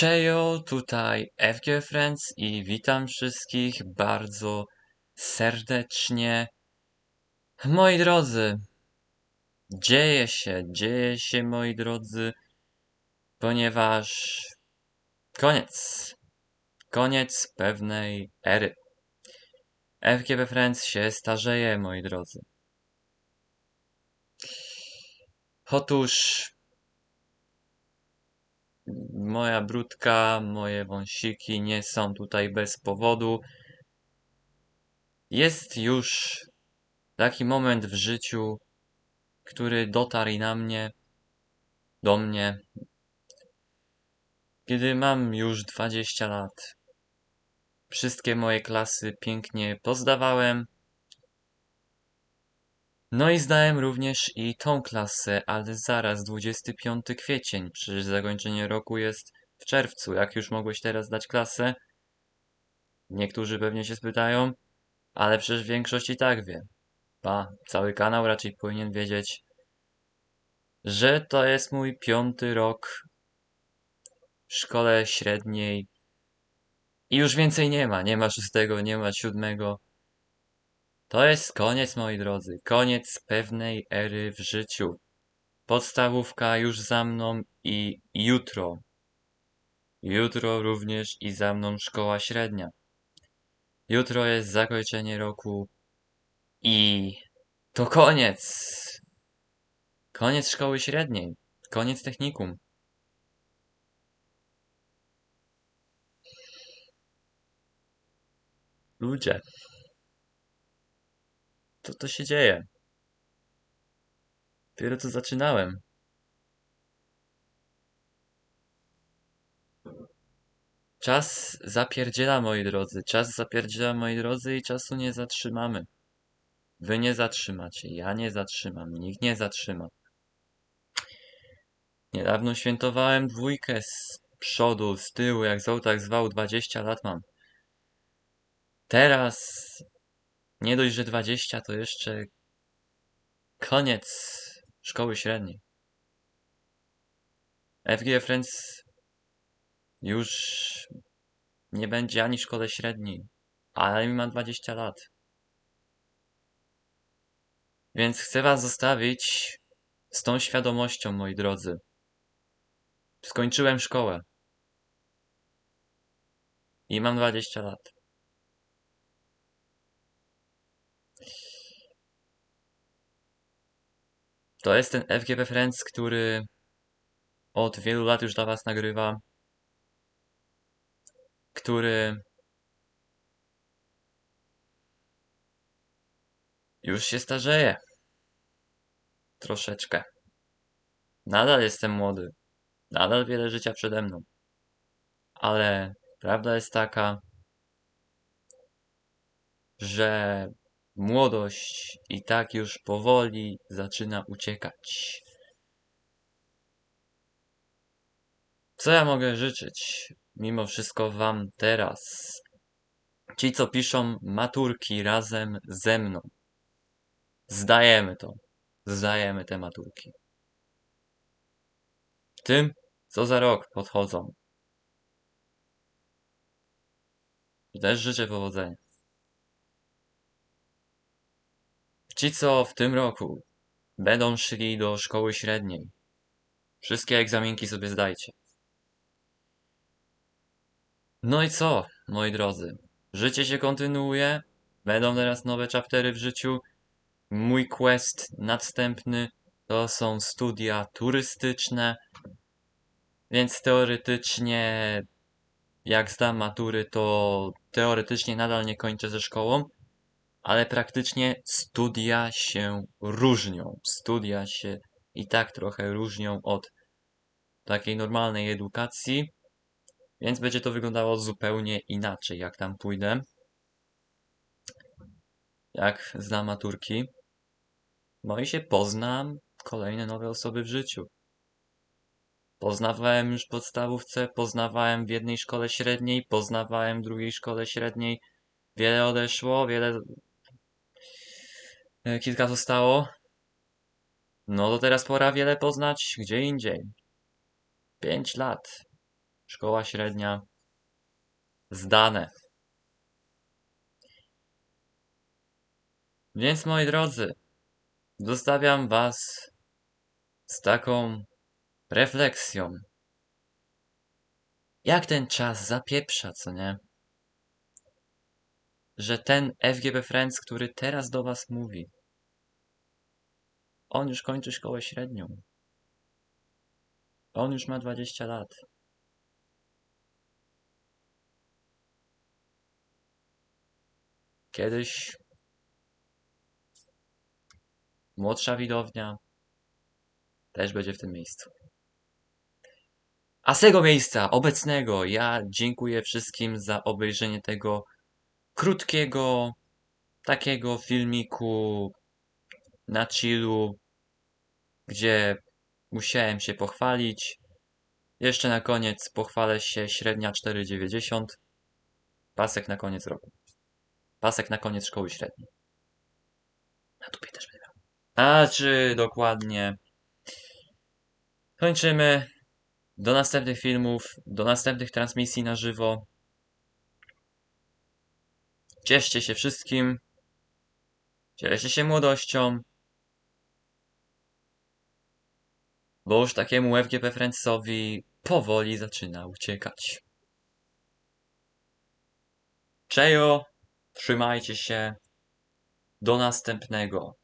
Czejo, tutaj FG Friends i witam wszystkich bardzo serdecznie. Moi drodzy, dzieje się, dzieje się moi drodzy, ponieważ koniec, koniec pewnej ery. FGB Friends się starzeje, moi drodzy. Otóż moja brudka, moje wąsiki nie są tutaj bez powodu. Jest już taki moment w życiu, który dotarł na mnie, do mnie, kiedy mam już 20 lat. Wszystkie moje klasy pięknie pozdawałem. No i zdałem również i tą klasę, ale zaraz 25 kwiecień, przecież zakończenie roku jest w czerwcu. Jak już mogłeś teraz dać klasę? Niektórzy pewnie się spytają, ale przecież większość i tak wie. Pa, cały kanał raczej powinien wiedzieć, że to jest mój piąty rok w szkole średniej i już więcej nie ma. Nie ma szóstego, nie ma siódmego. To jest koniec, moi drodzy. Koniec pewnej ery w życiu. Podstawówka już za mną i jutro. Jutro również i za mną szkoła średnia. Jutro jest zakończenie roku i to koniec. Koniec szkoły średniej. Koniec technikum. Ludzie. Co to się dzieje? Dopiero co zaczynałem. Czas zapierdziela, moi drodzy. Czas zapierdziela, moi drodzy, i czasu nie zatrzymamy. Wy nie zatrzymacie, ja nie zatrzymam, nikt nie zatrzyma. Niedawno świętowałem dwójkę z przodu, z tyłu, jak zwał, tak zwał, 20 lat mam. Teraz nie dość, że 20, to jeszcze koniec szkoły średniej. FG Friends już nie będzie ani w szkole średniej, ale mi ma 20 lat. Więc chcę was zostawić z tą świadomością, moi drodzy. Skończyłem szkołę. I mam 20 lat. To jest ten FGP Friends, który od wielu lat już dla Was nagrywa. Który już się starzeje. Troszeczkę. Nadal jestem młody. Nadal wiele życia przede mną. Ale prawda jest taka, że Młodość i tak już powoli zaczyna uciekać. Co ja mogę życzyć mimo wszystko wam teraz? Ci, co piszą maturki razem ze mną. Zdajemy to. Zdajemy te maturki. Tym, co za rok podchodzą. Też życzę powodzenia. Ci, co w tym roku będą szli do szkoły średniej, wszystkie egzaminki sobie zdajcie. No i co, moi drodzy? Życie się kontynuuje, będą teraz nowe chaptery w życiu. Mój quest następny to są studia turystyczne, więc teoretycznie, jak zdam matury, to teoretycznie nadal nie kończę ze szkołą, ale praktycznie studia się różnią. Studia się i tak trochę różnią od takiej normalnej edukacji, więc będzie to wyglądało zupełnie inaczej, jak tam pójdę. Jak znam maturki. No i się poznam kolejne nowe osoby w życiu. Poznawałem już podstawówce, poznawałem w jednej szkole średniej, poznawałem w drugiej szkole średniej. Wiele odeszło, wiele kilka zostało. No to teraz pora wiele poznać gdzie indziej. Pięć lat. szkoła średnia zdane. Więc moi drodzy, zostawiam was z taką refleksją. Jak ten czas zapieprza, co nie? Że ten FGB Friends, który teraz do was mówi, on już kończy szkołę średnią. On już ma 20 lat. Kiedyś młodsza widownia też będzie w tym miejscu. A z tego miejsca obecnego ja dziękuję wszystkim za obejrzenie tego krótkiego, takiego filmiku na chillu, gdzie musiałem się pochwalić. Jeszcze na koniec pochwalę się średnia 4,90. Pasek na koniec roku. Pasek na koniec szkoły średniej. Na dupie też będę. A czy dokładnie. Kończymy. Do następnych filmów, do następnych transmisji na żywo. Cieszcie się wszystkim. Cieszcie się młodością. Bo już takiemu FGP Friendsowi powoli zaczyna uciekać. Czejo, trzymajcie się. Do następnego.